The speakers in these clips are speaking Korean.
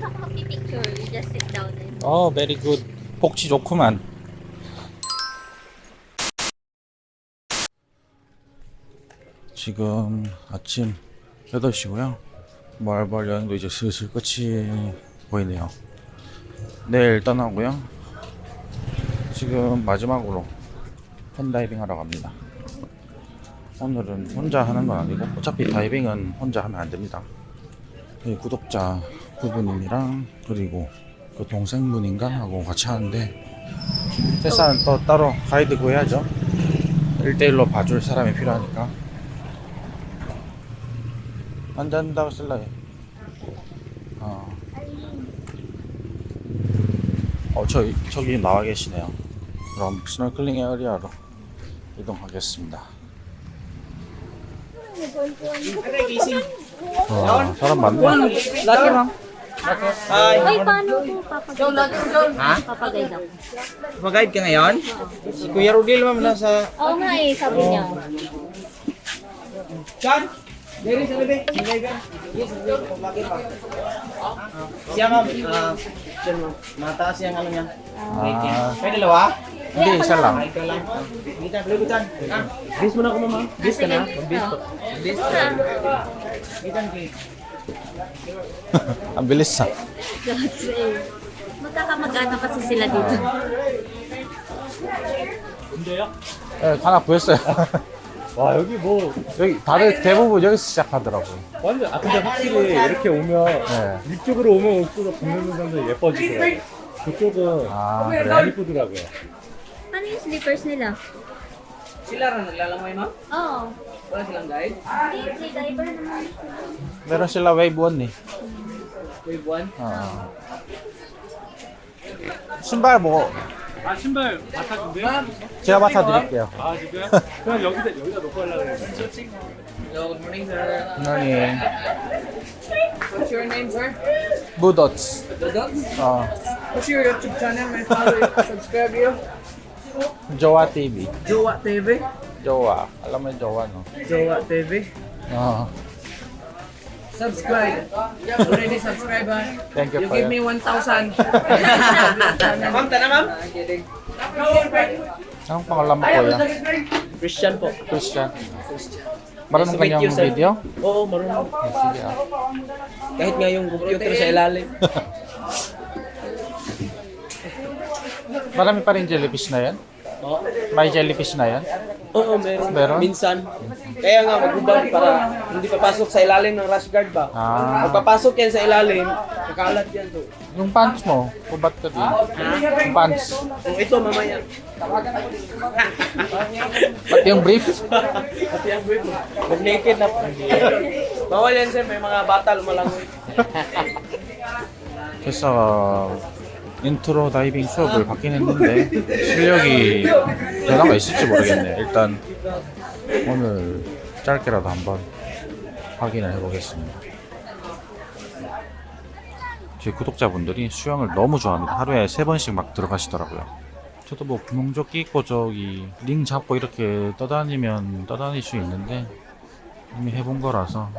Down and... 어, 베리 굿. 복지 좋구만. 지금 아침 8시고요. 말벌 여행도 이제 슬슬 끝이 보이네요. 내일 떠나고요. 지금 마지막으로 펀다이빙 하러 갑니다. 오늘은 혼자 하는 건 아니고 어차피 다이빙은 혼자 하면 안 됩니다. 이 구독자 부부님이랑 그리고 그 동생분인가 하고 같이 하는데 테스는 또 따로 가이드 구해야죠. 1대1로 봐줄 사람이 필요하니까. 안 된다고 쓸라해 어. 어, 저, 저기 나와 계시네요. 그럼 스노클링 에어리아로 이동하겠습니다. 와, 사람 많네. Laki ma'am. Ay, paano po papagay? Ha? Papagay ako. Mag-guide ka ngayon? Si Kuya Rodil ma'am nasa... Oo nga eh, sabi niya. John! Dari sa pa. Siya ma'am. ah, siya ma'am. Mataas yung ano niya. 아, Kaya dalawa? hindi isa lang Ikaw lang. Kita, libutan. Ah, bis mo na ako ma'am. Bis ka na? Bis po. Bis ka. Kita kay. Ang bilis ah Kasi, magkakamag-anak kasi sila dito. 네, 하나 구했어요 와 여기 뭐 여기 다들 대부분 여기서 시작하더라고요 완전 아 근데 확실히 이렇게 오면 네. 이쪽으로 오면 올수록 걷는 사람들 예뻐지더라고요. 그쪽은 아안 그래? 이쁘더라고요. Ano yung slippers nila? Sila rin naglalamay ma'am? Oo. Wala silang guide? Free naman. meron sila wave 1 eh Wave 1? 어. 신발 뭐 아 신발 맡아준대? 제가 맡아드릴게요 아 지금? 그냥 여기다 여기다 놓고 하려고 그랬는데. Hello, good morning sir. 누나님 What's your name sir? 무더츠 Dodots? 어, What's your YouTube channel? Follow you, subscribe you. 조아 TV Jowa TV. Jowa. Alam mo yung Jowa, no? Jowa TV. Oo. Subscribe. You already subscribed, ah. Thank you, You give me 1,000. Ma'am, tana ma'am? Anong pangalan mo, kuya? Christian po. Christian. Marunong Nice to video? Oo, marunong. Eh, Sige, ah. Kahit nga yung computer sa ilalim. Marami pa rin jellyfish na yan. Oo. May jellyfish na yan? Oo, meron. Meron? Minsan. Kaya nga, magubad para hindi papasok sa ilalim ng rash guard ba? Ah. Pag yan sa ilalim, kakalat yan to. Yung pants mo, ubat ka din. Yung pants. Kung ito, mamaya. Pati yung brief. Pati yung brief. Mag naked na. Bawal yan sir, may mga bata lumalangoy. Just, uh, 인트로 다이빙 수업을 받긴 했는데 실력이 변화가 있을지 모르겠네요. 일단 오늘 짧게라도 한번 확인을 해보겠습니다. 제 구독자분들이 수영을 너무 좋아합니다. 하루에 세 번씩 막 들어가시더라고요. 저도 뭐 구명조끼 입고 저기 링 잡고 이렇게 떠다니면 떠다닐 수 있는데 이미 해본 거라서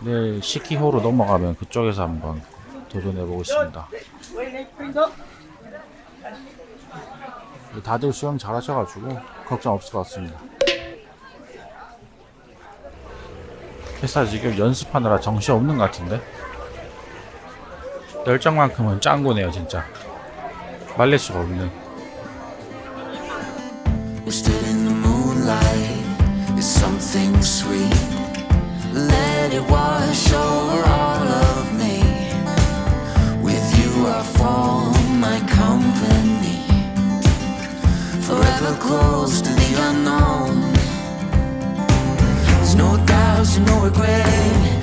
내일 시키호로 넘어가면 그쪽에서 한번 도전해 보겠습니다. 다들 수영 잘 하셔가지고 걱정 없을 것 같습니다. 회사 지금 연습하느라 정신 없는 것 같은데 열정만큼은 짱구네요 진짜 말릴 수가 없는 close to the unknown. There's no doubts no regret.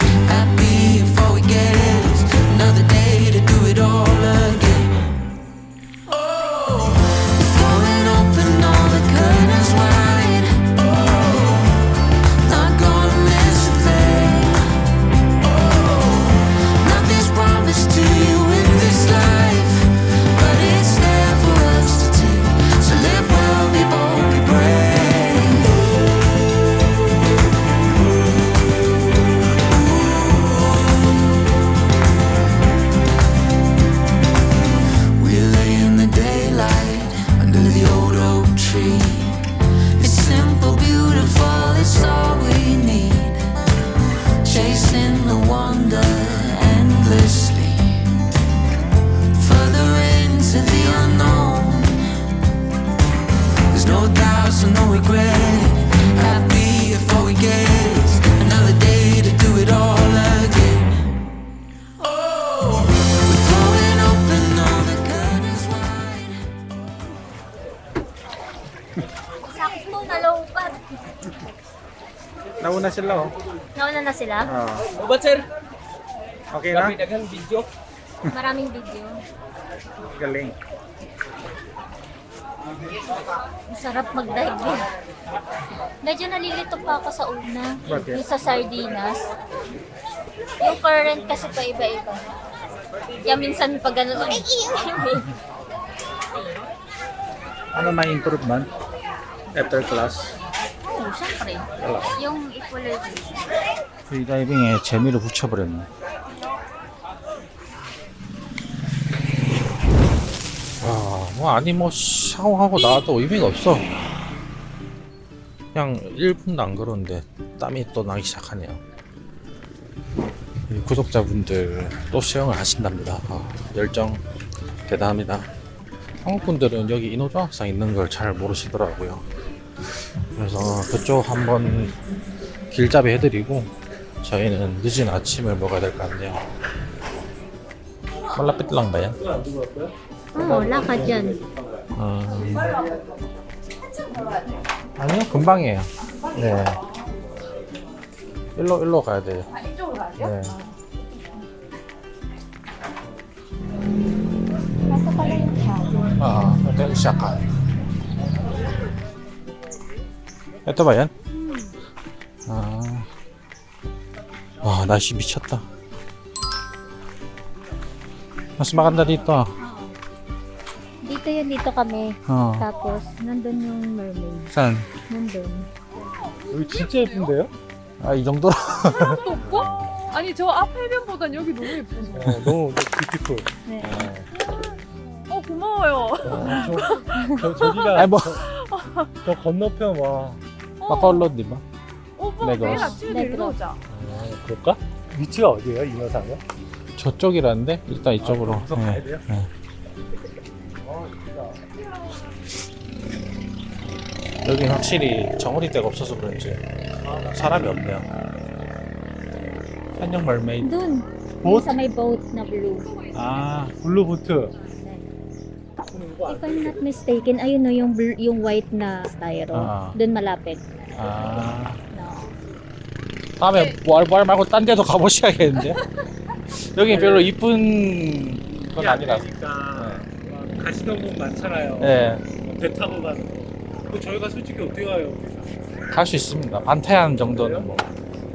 Nauna sila oh. Nauna na sila? O ba, sir? Okay Grabe daghang video. Maraming video. Galing. Masarap mag-dive eh. Medyo nalilito pa ako sa una. Bakit? Yung sa sardinas. Yung current kasi pa iba-iba. Kaya minsan pag gano'n, ay, Ano na improvement? After class. Syempre. Yung equalization. 프리다이빙에 재미를 붙여버렸네. 와, 뭐 아니 뭐 샤워하고 나와도 의미가 없어. 그냥 1분도 안 걸었는데 땀이 또 나기 시작하네요. 이 구독자분들 또 수영을 하신답니다. 아, 열정 대단합니다. 한국 분들은 여기 인호조항상 있는 걸 잘 모르시더라고요. 그래서 그쪽 한번 길잡이 해드리고 저희는 늦은 아침을 먹어야 될 것 같네요. Yan? Oo, lakad yan. 음... 아니요, 금방이에요. 네. 일로, 일로 가야 돼요. 네. Pala yung shadow. 아, hotel siya Ito ba yan? 아. 와, 날씨 미쳤다. Mas maganda dito. Dito yun, dito kami. 어. Tapos, nandun yung mermaid. 산. Nandun. 여기 진짜 예쁜데요? 아, 이 정도로. 하나도 없고? 아니 저 앞 해변보단 여기 너무 예쁘죠. 어, 너무 뷰티풀. 네. 어 고마워요. 어, 저, 저, 저기가 아니, 뭐. 저 건너편 와. Bacolod, di ba? 오빠 네거스. 내일 아침에 네거스. 데리러 오자. 어, 그럴까? 위치가 어디예요, 인어상은? 저쪽이라는데? 일단 이쪽으로. 아, 거기서 가야 네. 돼요? 네. 어. 여기 확실히 정어리 때가 없어서 그런지 사람이 없네요. 한영 멀메이드. Dun. Boat? Yung sa may boat na blue. 아, 블루보트. If I'm not mistaken, ayun no, yung, blue, yung white na styro. Ah. Dun malapit. 아. No. 다음에 부활부활 말고 딴 데도 가보셔야겠는데? 여기 별로 이쁜 건 아니라서. 그러니까 가시던 분 많잖아요. 네, 배 타고 가는. 그 저희가 솔직히 어떻게 가요? 갈수 있습니다. 반태안 정도는 뭐.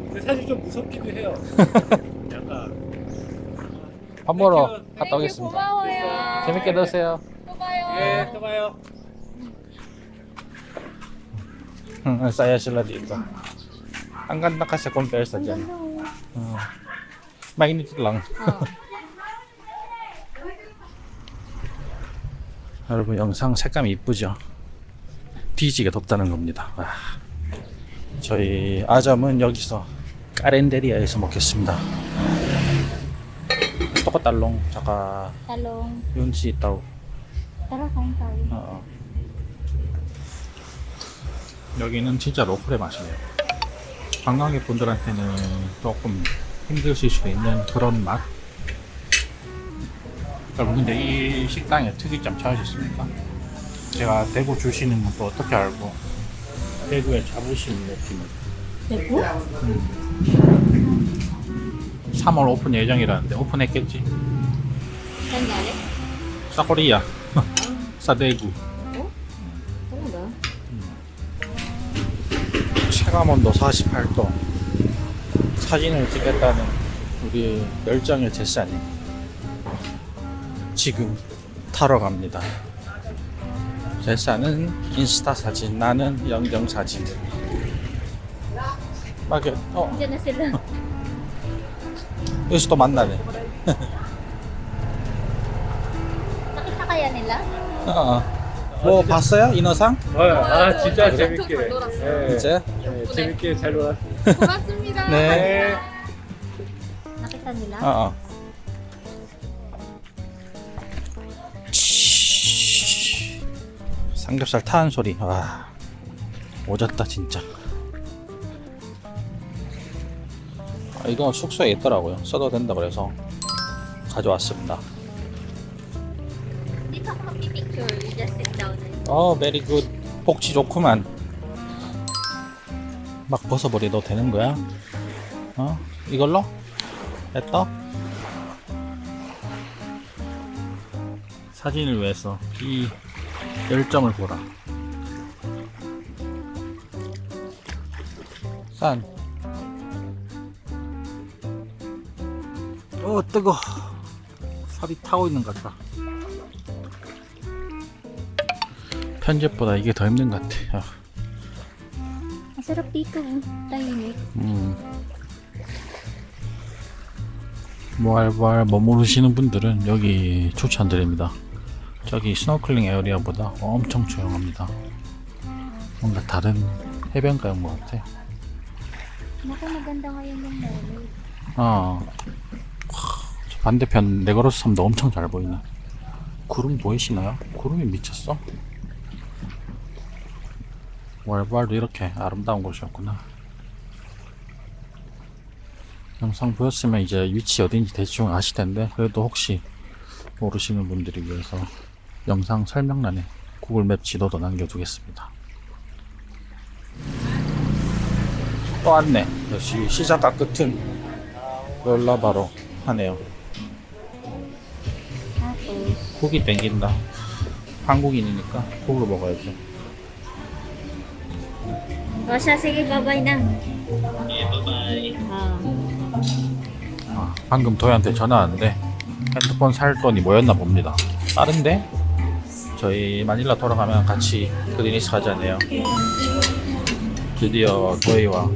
근데 사실 좀 무섭기도 해요. 약간. 밥 먹으러 갔다 오겠습니다. 고마워요. 재밌게 노세요. 또 봐요. 예, 또 봐요. Ang saya sila dito. Ang ganda kasi compare sa dyan. Oo. mainit lang. Oh. 여러분 영상 색감이 이쁘죠? 뒤지게 덥다는 겁니다. 와. 저희 아점은 여기서 까렌데리아에서 먹겠습니다. 똑같달롱 잠깐 Talong. 윤씨 있다고. Tara, kain tayo. 어. 여기는 진짜 로컬의 맛이에요. 관광객 분들한테는 조금 힘드실 수 있는 그런 맛. 여러분 근데 이 식당의 특이점 찾으셨습니까? 제가 대구 주시는 것도 어떻게 알고 대구에 자부심 느낌을 Depo? 3월 오픈 예정이라는데 오픈했겠지? Saan galing? Sa sa 대구. Talaga? 체감온도 48도. 사진을 찍겠다는 우리 열정의 제사님 지금 타러 갑니다. 제사는 인스타 사진 나는 영정 사진. 막에 어. na sila. 여기서 또 만나네 nila? 어. 뭐 봤어요 인어상? 아, 아 진짜 재밌게. 재밌게. 네, 이제 네, 재밌게 잘 놀았습니다. 고맙습니다. 네 nila? 어, 어. 삼겹살 타는 소리 와 오졌다 진짜 아, 이거 숙소에 있더라고요 써도 된다 그래서 가져왔습니다 어 메리 굿 복지 좋구만 막 벗어버려도 되는 거야? 어? 이걸로? 됐다? 사진을 위해서 이 열정을 보라. 산. 어, 뜨거. 살이 타고 있는 것 같다. 편집보다 이게 더 힘든 것 같아. 아, dito. oh. Tahimik. 음. 모알발 뭐 모르시는 분들은 여기 추천드립니다. 저기 스노클링 에어리아보다 엄청 조용합니다. 뭔가 다른 해변가인 것 같아. Maganda ngayon mall. 아, 저 반대편 네거로스 섬도 엄청 잘 보이네. 구름 보이시나요? 구름이 미쳤어. 월발도 이렇게 아름다운 곳이었구나. 영상 보였으면 이제 위치 어딘지 대충 아실 텐데 그래도 혹시 모르시는 분들이 위해서 영상 설명란에 구글맵 지도도 남겨두겠습니다. 또 왔네. 역시 시작과 끝은 롤라바로 하네요. 고기 땡긴다. 한국인이니까 고기를 먹어야죠. O siya, sige, bye-bye na. Okay, bye-bye. 아, 방금 도희한테 전화 왔는데 핸드폰 살 돈이 모였나 봅니다. 다른데 저희 마닐라 돌아가면 같이 그리니스 가자네요. 드디어 도희와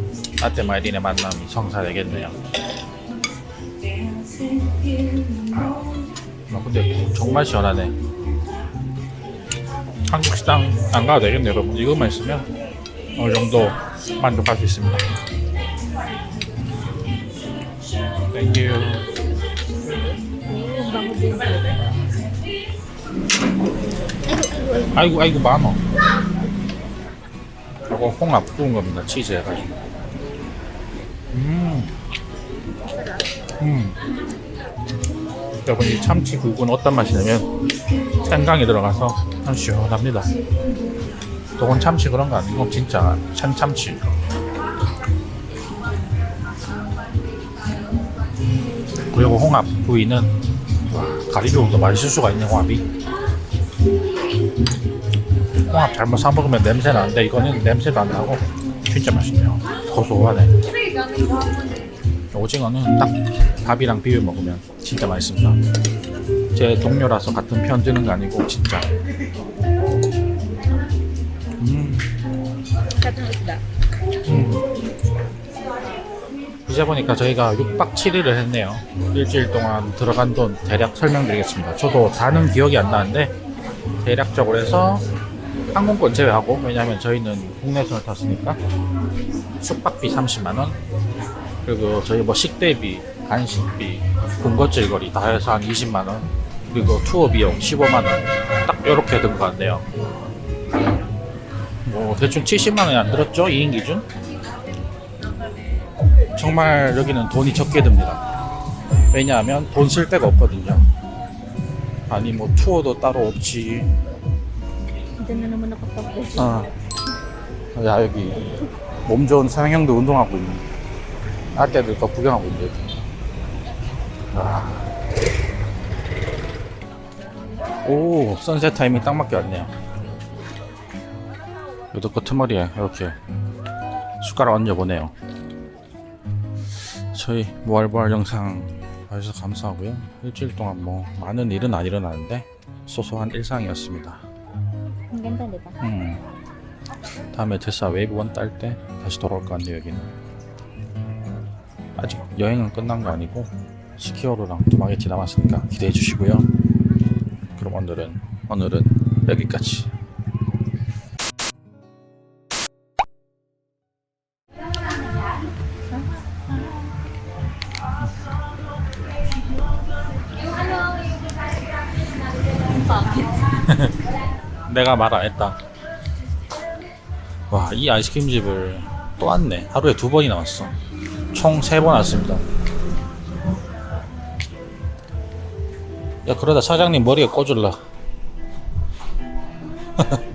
아테마이린의 만남이 성사되겠네요. 아, 근데 정말 시원하네. 한국 식당 안 가도 되겠네요, 여러분. 이것만 있으면 어느 정도 만족할 수 있습니다. 땡큐. 아이고 아이고 많어. 이거 홍합 구운 겁니다. 치즈 해가지고. 음. 음. 여러분 이 참치 국은 어떤 맛이냐면 생강이 들어가서 아주 시원합니다. 저건 참치 그런 거 아니고 진짜 참 참치. 그리고 홍합 부위는 와, 가리비보다 맛있을 수가 있네 홍합이. 홍합 잘못 사 먹으면 냄새 나는데 이거는 냄새도 안 나고 진짜 맛있네요. 고소하네. 오징어는 딱 밥이랑 비벼 먹으면 진짜 맛있습니다. 제 동료라서 같은 편 드는 거 아니고 진짜. 이제 보니까 저희가 6박 7일을 했네요. 일주일 동안 들어간 돈 대략 설명드리겠습니다. 저도 다는 기억이 안 나는데 대략적으로 해서 항공권 제외하고 왜냐하면 저희는 국내선을 탔으니까 숙박비 30만 원 그리고 저희 뭐 식대비, 간식비, 군것질거리 다 해서 한 20만 원 그리고 투어 비용 15만 원딱 이렇게 든 것 같네요. 뭐 대충 70만 원이 안 들었죠 2인 기준? 정말 여기는 돈이 적게 듭니다. 왜냐하면 돈 쓸 데가 없거든요. 아니 뭐 투어도 따로 없지 Doon na naman. 야 여기 몸 좋은 서양형도 운동하고 있네. 아떼들 거 구경하고 있네. 아. 오 선셋 타이밍 딱 맞게 왔네요. 요도 끝머리에 이렇게 숟가락 얹어 보네요. 저희 무알부알 영상 봐주셔서 감사하고요. 일주일 동안 뭐 많은 일은 안 일어나는데 소소한 일상이었습니다. Ba? 음. 다음에 테스라 웨이브 1딸때 다시 돌아올 것 같네요 여기는 아직 여행은 끝난 거 아니고 스키어로랑 두마게티 남았으니까 기대해 주시고요 그럼 오늘은 오늘은 여기까지 내가 말 안 했다 와, 이 아이스크림 집을 또 왔네. 하루에 두 번이나 왔어. 총 세 번 왔습니다. 야, 그러다 사장님 머리에 꽂을라.